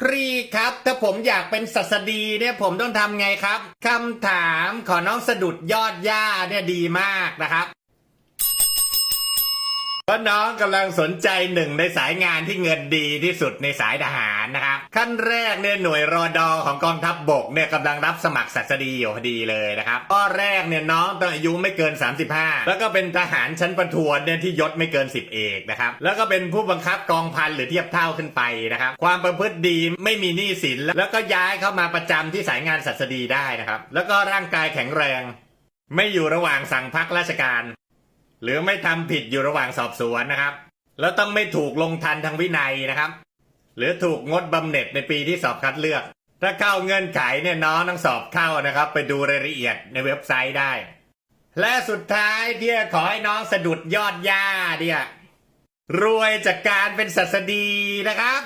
พรีครับ ถ้าผมอยากเป็นศัสดีเนี่ยผมต้องทำไงครับคำถามขอน้องสะดุดยอดย่าเนี่ยดีมากนะครับ เพราะน้องกำลังสนใจหนึ่งในสายงานที่เงินดีที่สุดในสายทหารนะครับ ขั้นแรกเนี่ยหน่วยรอดอของกองทัพบบกเนี่ยกำลังรับสมัครศัสดีอยู่พอดีเลยนะครับข้อแรกเนี่ยน้องต้องอายุไม่เกิน 35 แล้วก็เป็นทหารชั้นประทวนเนี่ยที่ยศไม่เกิน 10 เอกนะครับแล้วก็เป็นผู้บังคับกองพันหรือเทียบเท่าขึ้นไปนะครับความประพฤติดีไม่มีหนี้สินแล้วก็ย้ายเข้ามาประจำที่สายงานศัสดีได้นะครับแล้วก็ร่างกายแข็งแรง ไม่อยู่ระหว่างสั่งพักราชการ หรือไม่ทำผิดอยู่ระหว่างสอบสวนนะครับ แล้วต้องไม่ถูกลงทันทางวินัยนะครับ หรือถูกงดบำเหน็จในปีที่สอบคัดเลือก ถ้าเข้าเงื่อนไขเนี่ยน้องต้องสอบเข้านะครับ ไปดูรายละเอียดในเว็บไซต์ได้ และสุดท้ายที่ขอให้น้องสะดุดยอดย่าเนี่ยรวยจากการเป็นศัสดีนะครับ